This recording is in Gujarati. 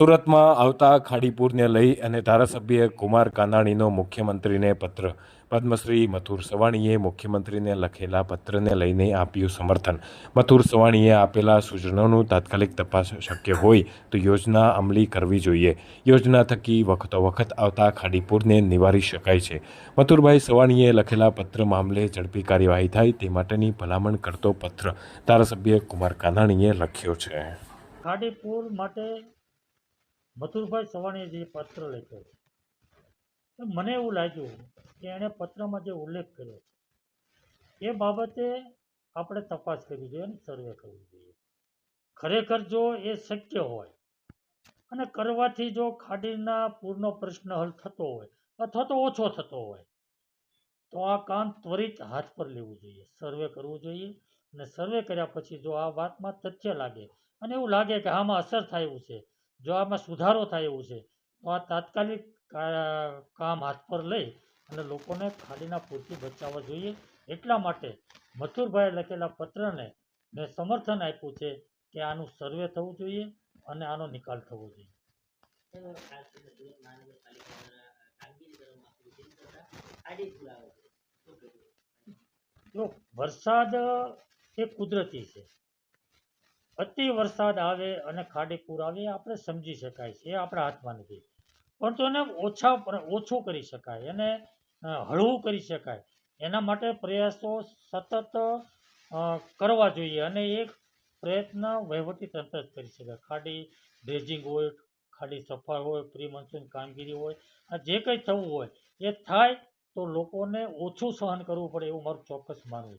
સુરતમાં આવતા ખાડીપુરને લઈ અને ધારાસભ્ય કુમાર કાનાણીનો મુખ્યમંત્રીને પત્ર. પદ્મશ્રી મથુર સવાણીએ મુખ્યમંત્રીને લખેલા પત્રને લઈને આપ્યું સમર્થન. મથુર સવાણીએ આપેલા સૂચનોનું તાત્કાલિક તપાસ શક્ય હોય તો યોજના અમલી કરવી જોઈએ. યોજના થકી વખતો વખત આવતા ખાડીપુરને નિવારી શકાય છે. મથુરભાઈ સવાણીએ લખેલા પત્ર મામલે ઝડપી કાર્યવાહી થાય તે માટેની ભલામણ કરતો પત્ર ધારાસભ્ય કુમાર કાનાણીએ લખ્યો છે. ખાડીપુર માટે મથુરભાઈ સવાણીએ જે પત્ર લખ્યો છે મને એવું લાગ્યું કે એણે પત્રમાં જે ઉલ્લેખ કર્યો છે, એ બાબતે આપણે તપાસ કરવી જોઈએ અને સર્વે કરવું જોઈએ. ખરેખર જો એ શક્ય હોય અને કરવાથી જો ખાડીના પૂરનો પ્રશ્ન હલ થતો હોય અથવા તો ઓછો થતો હોય, તો આ કામ ત્વરિત હાથ પર લેવું જોઈએ. સર્વે કરવું જોઈએ અને સર્વે કર્યા પછી જો આ વાતમાં તથ્ય લાગે અને એવું લાગે કે આમાં અસર થાય એવું છે જો આમાં સુધારો થાય એવું છે, તો આ તાત્કાલિક કામ હાથ પર લઈ અને લોકોને ખાડીના પૂરથી બચાવવા જોઈએ. એટલા માટે મથુરભાઈએ લખેલા પત્રને મેં સમર્થન આપ્યું છે કે આનું સર્વે થવું જોઈએ અને આનો નિકાલ થવો જોઈએ. જો વરસાદ એ કુદરતી છે અતિ વરસાદ આવે અને ખાડી પૂર આવે આપણે સમજી શકાય છે, એ આપણા હાથમાં નથી. પરંતુ એને ઓછા ઓછું કરી શકાય એને હળવું કરી શકાય. એના માટે પ્રયાસો સતત કરવા જોઈએ અને એક પ્રયત્ન વહીવટી તંત્ર જ કરી શકાય. ખાડી ડ્રેજિંગ હોય, ખાડી સફાઈ હોય, પ્રી મોન્સૂન કામગીરી હોય, આ જે કંઈ થવું હોય, એ થાય તો લોકોને ઓછું સહન કરવું પડે એવું મારું ચોક્કસ માનવું છે.